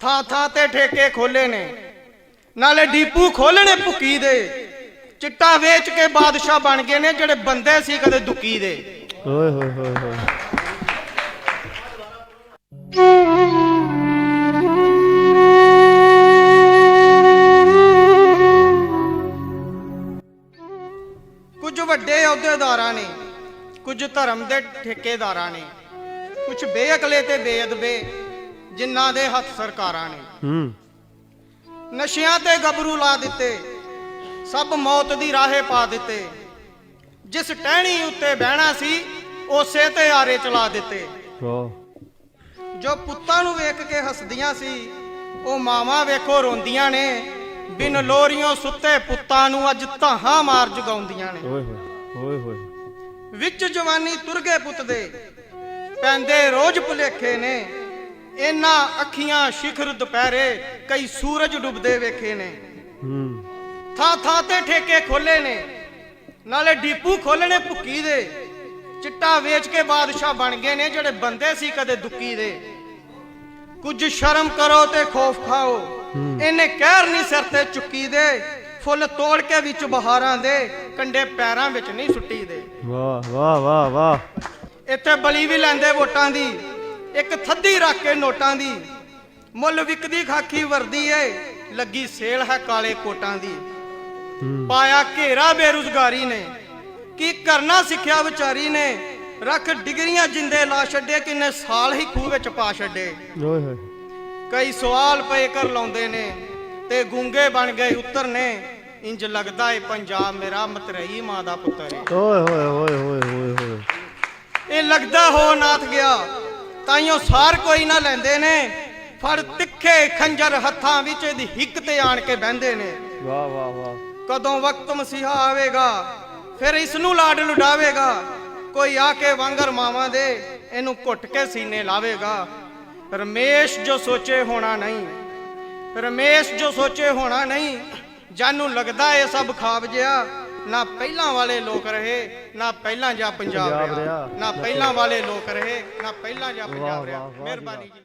ਥਾਂ ਥਾਂ ਤੇ ਠੇਕੇ ਖੋਲੇ ਨੇ। ਨਾਲੇ ਡੀਪੂ ਖੋਲਣੇ ਭੁੱਕੀ ਦੇ। ਚਿੱਟਾ ਵੇਚ ਕੇ ਬਾਦਸ਼ਾਹ ਬਣ ਗਏ ਨੇ ਜਿਹੜੇ ਬੰਦੇ ਸੀ ਕਦੇ ਦੁੱਕੀ ਦੇ। ਓਏ ਹੋਏ ਹੋਏ ਹੋਏ। ਕੁਝ ਵੱਡੇ ਅਹੁਦੇਦਾਰਾਂ ਨੇ ਕੁਝ ਧਰਮ ਦੇ ਠੇਕੇਦਾਰਾਂ ਨੇ ਕੁਝ ਬੇਅਕਲੇ ਤੇ ਬੇਅਦਬੇ ਜਿਨ੍ਹਾਂ ਦੇ ਹੱਥ ਸਰਕਾਰਾਂ ਨੇ। ਹੂੰ। ਨਸ਼ਿਆਂ ਤੇ ਗੱਭਰੂ ਲਾ ਦਿੱਤੇ ਸਭ ਮੌਤ ਦੀ ਰਾਹੇ ਪਾ ਦਿੱਤੇ। ਜਿਸ ਟਹਿਣੀ ਉੱਤੇ ਬਹਿਣਾ ਸੀ ਉਸੇ ਤੇ ਆਰੇ ਚਲਾ ਦਿੱਤੇ। ਵਾਹ। ਜੋ ਪੁੱਤਾਂ ਨੂੰ ਵੇਖ ਕੇ ਹੱਸਦੀਆਂ ਸੀ ਉਹ ਮਾਵਾਂ ਵੇਖੋ ਰੋਂਦੀਆਂ ਨੇ ਬਿਨ ਲੋਰੀਆਂ ਸੁੱਤੇ ਪੁੱਤਾਂ ਨੂੰ ਅੱਜ ਧਾਹਾਂ ਮਾਰ ਜਗਾਉਂਦੀਆਂ ਨੇ। ਓਏ ਹੋਏ ਓਏ ਹੋਏ। ਵਿੱਚ ਜਵਾਨੀ ਤੁਰ ਗਏ ਪੁੱਤ ਦੇ ਪੈਂਦੇ ਰੋਜ਼ ਭੁਲੇਖੇ ਨੇ। ਇਹਨਾਂ ਅੱਖੀਆਂ ਸ਼ਿਖਰ ਦੁਪਹਿਰੇ ਕਈ ਸੂਰਜ ਡੁੱਬਦੇ ਵੇਖੇ ਨੇ। ਹੂੰ। ਥਾਂ ਥਾਂ ਤੇ ਠੇਕੇ ਖੋਲੇ ਨੇ। ਨਾਲੇ ਡੀਪੂ ਖੋਲਣੇ ਭੁੱਕੀ ਦੇ। ਚਿੱਟਾ ਵੇਚ ਕੇ ਬਾਦਸ਼ਾਹ ਬਣ ਗਏ ਨੇ ਜਿਹੜੇ ਬੰਦੇ ਸੀ ਕਦੇ ਦੁੱਕੀ ਦੇ। ਕੁਝ ਸ਼ਰਮ ਕਰੋ ਤੇ ਖੌਫ ਖਾਓ। ਇਹਨੇ ਕਹਿਰ ਨਹੀਂ ਸਿਰ ਤੇ ਚੁੱਕੀ ਦੇ। ਫੁੱਲ ਤੋੜ ਕੇ ਵਿੱਚ ਬਹਾਰਾਂ ਦੇ। ਕੰਡੇ ਪੈਰਾਂ ਵਿੱਚ ਨਹੀਂ ਸੁੱਟੀ ਦੇ। ਵਾਹ ਵਾਹ ਵਾਹ ਵਾਹ। ਇੱਥੇ ਬਲੀ ਵੀ ਲੈਂਦੇ ਵੋਟਾਂ ਦੀ। ਇੱਕ ਥੱਦੀ ਰੱਖ ਕੇ ਨੋਟਾਂ ਦੀ। ਮੁੱਲ ਵਿਕਦੀ ਖਾਕੀ ਵਰਦੀ ਏ ਲੱਗੀ ਸੇਲ ਹੈ ਕਾਲੇ ਕੋਟਾਂ ਦੀ। ਪਾਇਆ ਘੇਰਾ ਬੇਰੁਜ਼ਗਾਰੀ ਨੇ। ਕੀ ਕਰਨਾ ਸਿੱਖਿਆ ਵਿਚਾਰੀ ਨੇ? ਰੱਖ ਡਿਗਰੀਆਂ ਜਿੰਦੇ ਲਾ ਛੱਡੇ ਕਿੰਨੇ ਸਾਲ ਹੀ ਖੂਹ ਵਿੱਚ ਪਾ ਛੱਡੇ। ਓਏ ਹੋਏ। ਕਈ ਸਵਾਲ ਪਏ ਕਰ ਲਾਉਂਦੇ ਨੇ ਤੇ ਗੂੰਗੇ ਬਣ ਗਏ ਉੱਤਰ ਨੇ। ਇੰਜ ਲੱਗਦਾ ਏ ਪੰਜਾਬ ਮੇਰਾ ਮਤਰਈ ਮਾਂ ਦਾ ਪੁੱਤਰ ਏ। ਓਏ ਹੋਏ ਹੋਏ ਹੋਏ ਹੋਏ ਹੋਏ। ਇਹ ਲੱਗਦਾ ਹੋ ਨਾਥ ਗਿਆ। ਤਾਈਓ ਸਾਰ ਕੋਈ ਨਾ ਲੈਂਦੇ ਨੇ। ਫੜ ਤਿੱਖੇ ਖੰਜਰ ਹੱਥਾਂ ਵਿੱਚ ਇਹਦੀ ਹਿੱਕ ਤੇ ਆਣ ਕੇ ਬਹਿੰਦੇ ਨੇ। ਵਾਹ ਵਾਹ ਵਾਹ। ਕਦੋਂ ਵਕਤ ਮਸੀਹਾ ਆਵੇਗਾ ਫਿਰ ਇਸ ਨੂੰ ਲਾਡ ਲੁਡਾਵੇਗਾ। ਕੋਈ ਆ ਕੇ ਵਾਂਗਰ ਮਾਵਾਂ ਦੇ ਇਹਨੂੰ ਘੁੱਟ ਕੇ ਸੀਨੇ ਲਾਵੇਗਾ। ਰਮੇਸ਼ ਜੋ ਸੋਚੇ ਹੋਣਾ ਨਹੀਂ ਰਮੇਸ਼ ਜੋ ਸੋਚੇ ਹੋਣਾ ਨਹੀਂ ਜਾਨੂੰ ਲੱਗਦਾ ਇਹ ਸਭ ਖਾਬ ਜਿਆ ਨਾ ਪਹਿਲਾਂ ਵਾਲੇ ਲੋਕ ਰਹੇ ਨਾ ਪਹਿਲਾਂ ਜਾਂ ਪੰਜਾਬ ਰਿਹਾ। ਨਾ ਪਹਿਲਾਂ ਵਾਲੇ ਲੋਕ ਰਹੇ ਨਾ ਪਹਿਲਾਂ ਜਾਂ ਪੰਜਾਬ ਰਿਹਾ। ਮਿਹਰਬਾਨੀ ਜੀ।